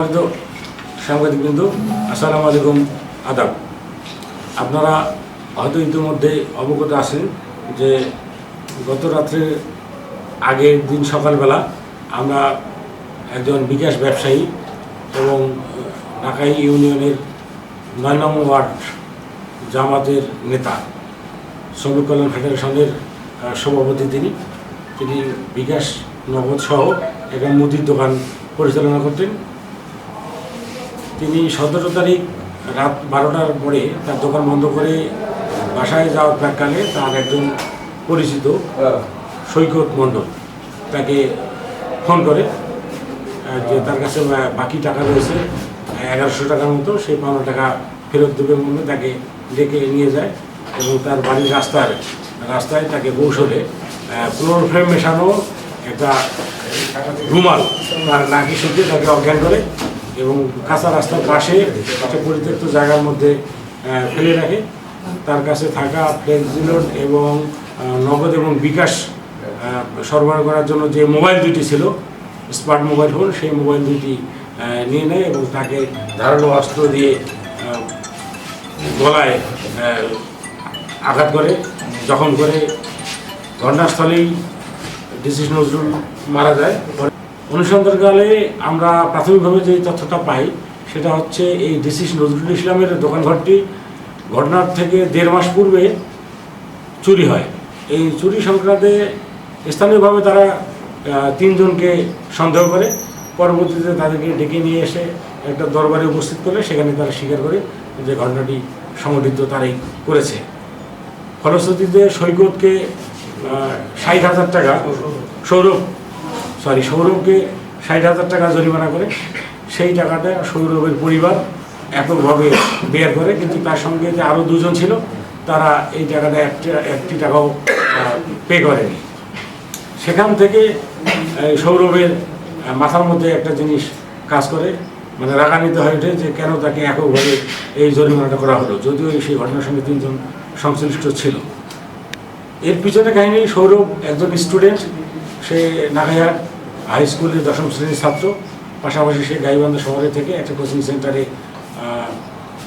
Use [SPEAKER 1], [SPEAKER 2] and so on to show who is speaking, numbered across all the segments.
[SPEAKER 1] সম্মানিত সাংবাদিক বিন্দু আসসালামু আলাইকুম, আদাব। আপনারা হয়তো ইতিমধ্যে অবগত আছেন যে গত রাত্রে আগের দিন সকালবেলা আমরা একজন বিকাশ ব্যবসায়ী এবং ঢাকাই ইউনিয়নের নয় নম্বর ওয়ার্ড জামাতের নেতা, শ্রমিক কল্যাণ ফেডারেশনের সভাপতি তিনি। তিনি বিকাশ নগদ সহ একজন মুদির দোকান পরিচালনা করতেন। তিনি সতেরো তারিখ রাত বারোটার পরে তার দোকান বন্ধ করে বাসায় যাওয়ার প্রাককালে তার একজন পরিচিত সৈকত মণ্ডল তাকে ফোন করে যে তার কাছে বাকি টাকা রয়েছে, এগারোশো টাকার মতো, সেই পাওনা টাকা ফেরত দেবে মধ্যে তাকে ডেকে নিয়ে যায় এবং তার বাড়ির রাস্তার রাস্তায় তাকে কৌশলে ফ্রেম মেশানো একটা রুমাল, তার নাকি শুকিয়ে তাকে অজ্ঞান করে এবং কাঁচা রাস্তার পাশে একটা পরিত্যক্ত জায়গার মধ্যে ফেলে রাখে। তার কাছে থাকা ফ্লেক্সিলোড এবং নগদ এবং বিকাশ সরবরাহ করার জন্য যে মোবাইল দুটি ছিল, স্মার্ট মোবাইল ফোন, সেই মোবাইল দুটি নিয়ে নেয় এবং তাকে ধারালো অস্ত্র দিয়ে গলায় আঘাত করে, জখম করে। ঘটনাস্থলেই ডিসিস নজরুল মারা যায়। অনুসন্ধানকালে আমরা প্রাথমিকভাবে যে তথ্যটা পাই, সেটা হচ্ছে এই ডিসিস নজরুল ইসলামের দোকানঘরটি ঘটনার থেকে দেড় মাস পূর্বে চুরি হয়। এই চুরি সংক্রান্তে স্থানীয়ভাবে তারা তিনজনকে সন্দেহ করে, পরবর্তীতে তাদেরকে ডেকে নিয়ে এসে একটা দরবারে উপস্থিত করে সেখানে তারা স্বীকার করে যে ঘটনাটি সংঘটিত তারাই করেছে। ফলশ্রুতিতে সৈকতকে ষাট হাজার টাকা সৌরভ সরি, সৌরভকে ষাট হাজার টাকা জরিমানা করে সেই টাকাটা সৌরভের পরিবার এককভাবে বের করে, কিন্তু তার সঙ্গে যে আরও দুজন ছিল, তারা এই টাকাটা একটি একটি টাকাও পে করেনি। সেখান থেকে সৌরভের মাথার মধ্যে একটা জিনিস কাজ করে মানে রাগান্বিত হয়ে ওঠে যে কেন তাকে এককভাবে এই জরিমানাটা করা হলো, যদিও সেই ঘটনার সঙ্গে তিনজন সংশ্লিষ্ট ছিল। এর পিছনে কাহিনী, সৌরভ একজন স্টুডেন্ট সে নাগাইহাট হাই স্কুলের দশম শ্রেণির ছাত্র, পাশাপাশি সে গাইবান্ধা শহরে থেকে একটা কোচিং সেন্টারে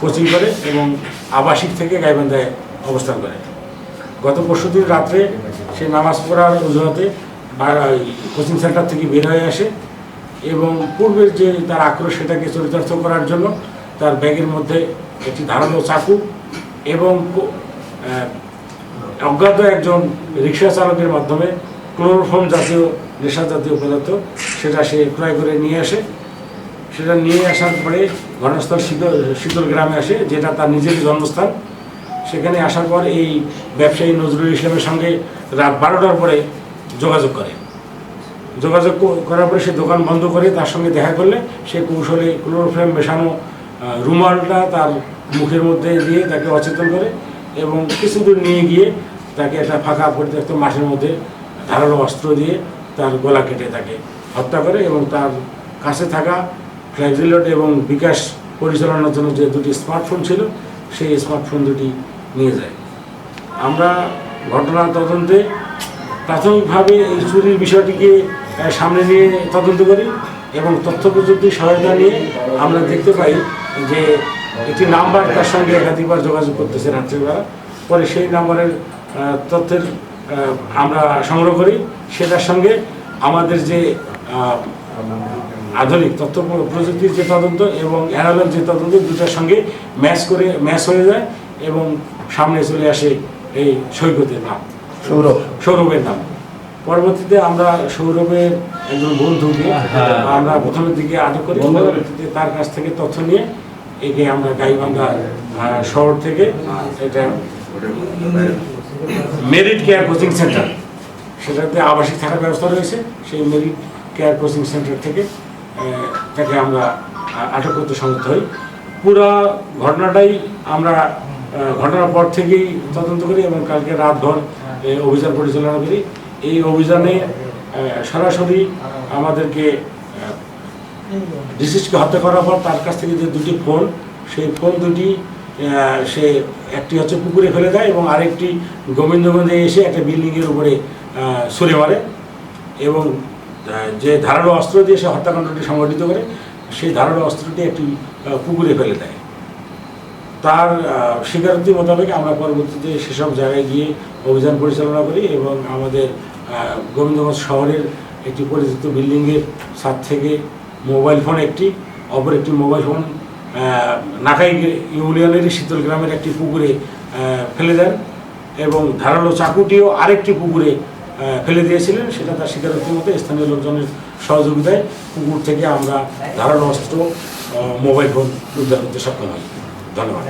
[SPEAKER 1] কোচিং করে এবং আবাসিক থেকে গাইবান্ধায় অবস্থান করে। গত পরশু দিন রাত্রে সে নামাজ পড়ার অজুহাতে কোচিং সেন্টার থেকে বের হয়ে আসে এবং পূর্বের যে তার আক্রোশ সেটাকে চরিতার্থ করার জন্য তার ব্যাগের মধ্যে একটি ধারালো চাকু এবং অজ্ঞাত একজন রিক্সা চালকের মাধ্যমে ক্লোরোফর্ম জাতীয়, নেশা জাতীয় পদার্থ, সেটা সে ক্রয় করে নিয়ে আসে। সেটা নিয়ে আসার পরে ঘটনাস্থল শীতল শীতল গ্রামে আসে, যেটা তার নিজের জন্মস্থান। সেখানে আসার পর এই ব্যবসায়ী নজরুল ইসলামের সঙ্গে রাত বারোটার পরে যোগাযোগ করে। যোগাযোগ করার পরে সে দোকান বন্ধ করে তার সঙ্গে দেখা করলে সে কৌশলে ক্লোরোফ্রেম মেশানো রুমালটা তার মুখের মধ্যে দিয়ে তাকে অচেতন করে এবং কিছু দূর নিয়ে গিয়ে তাকে একটা ফাঁকা পরিত্যক্ত মাঠের মধ্যে ধারালো অস্ত্র দিয়ে তার গলা কেটে তাকে হত্যা করে এবং তার কাছে থাকা ফ্ল্যাক্সিলোড এবং বিকাশ পরিচালনার জন্য যে দুটি স্মার্টফোন ছিল, সেই স্মার্টফোন দুটি নিয়ে যায়। আমরা ঘটনা তদন্তে প্রাথমিকভাবে এই চুরির বিষয়টিকে সামনে নিয়ে তদন্ত করি এবং তথ্য প্রযুক্তির সহায়তা নিয়ে আমরা দেখতে পাই যে একটি নাম্বার তার সঙ্গে একাধিকবার যোগাযোগ করতেছে রাত্রিবেলা। পরে সেই নাম্বারের তথ্যের আমরা সংগ্রহ করি। সেটার সঙ্গে আমাদের যে আহ, আধুনিক তথ্য প্রযুক্তির যে তদন্ত এবং অ্যানালগ যে তদন্ত দুটার সঙ্গে ম্যাচ করে ম্যাচ হয়ে যায় এবং সামনে চলে আসে এই সৈকতের নাম।
[SPEAKER 2] সৌরভ।
[SPEAKER 1] সৌরভের নাম। পরবর্তীতে আমরা সৌরভের একজন বন্ধুকে আমরা প্রথমের দিকে আটক করি। পরবর্তীতে তার কাছ থেকে তথ্য নিয়ে একে আমরা গাইবান্ধা শহর থেকে এটা মেরিট কেয়ার কোচিং সেন্টার সেটাতে আবাসিক থাকার ব্যবস্থা রয়েছে। সেই মেরিট কেয়ার কোচিং সেন্টার থেকে তাকে আমরা আটক করতে সমর্থ হই। পুরো ঘটনাটাই আমরা ঘটনার পর থেকেই তদন্ত করি এবং কালকে রাতভর অভিযান পরিচালনা করি। এই অভিযানে সরাসরি আমাদেরকে ডিসিসকে হত্যা করার পর তার কাছ থেকে যে দুটি ফোন সেই ফোন দুটি সে একটি হচ্ছে পুকুরে ফেলে দেয় এবং আরেকটি গোবিন্দগঞ্জে এসে একটা বিল্ডিংয়ের উপরে ছুঁড়ে মারে এবং যে ধারালো অস্ত্র দিয়ে সে হত্যাকাণ্ডটি সংগঠিত করে, সেই ধারালো অস্ত্রটি একটি পুকুরে ফেলে দেয়। তার স্বীকারোক্তি মোতাবেক আমরা পরবর্তীতে সেসব জায়গায় গিয়ে অভিযান পরিচালনা করি এবং আমাদের গোবিন্দগঞ্জ শহরের একটি পরিচিত বিল্ডিংয়ের ছাদ থেকে মোবাইল ফোন একটি, অপর একটি মোবাইল ফোন নাকাই ইউনিয়নের শীতল গ্রামের একটি পুকুরে ফেলে দেন এবং ধারালো চাকুটিও আরেকটি পুকুরে ফেলে দিয়েছিলেন। সেটা তার স্বীকারোক্তি মতো স্থানীয় লোকজনের সহযোগিতায় পুকুর থেকে আমরা ধারালো অস্ত্র মোবাইল ফোন উদ্ধার করতে সক্ষম হই। ধন্যবাদ।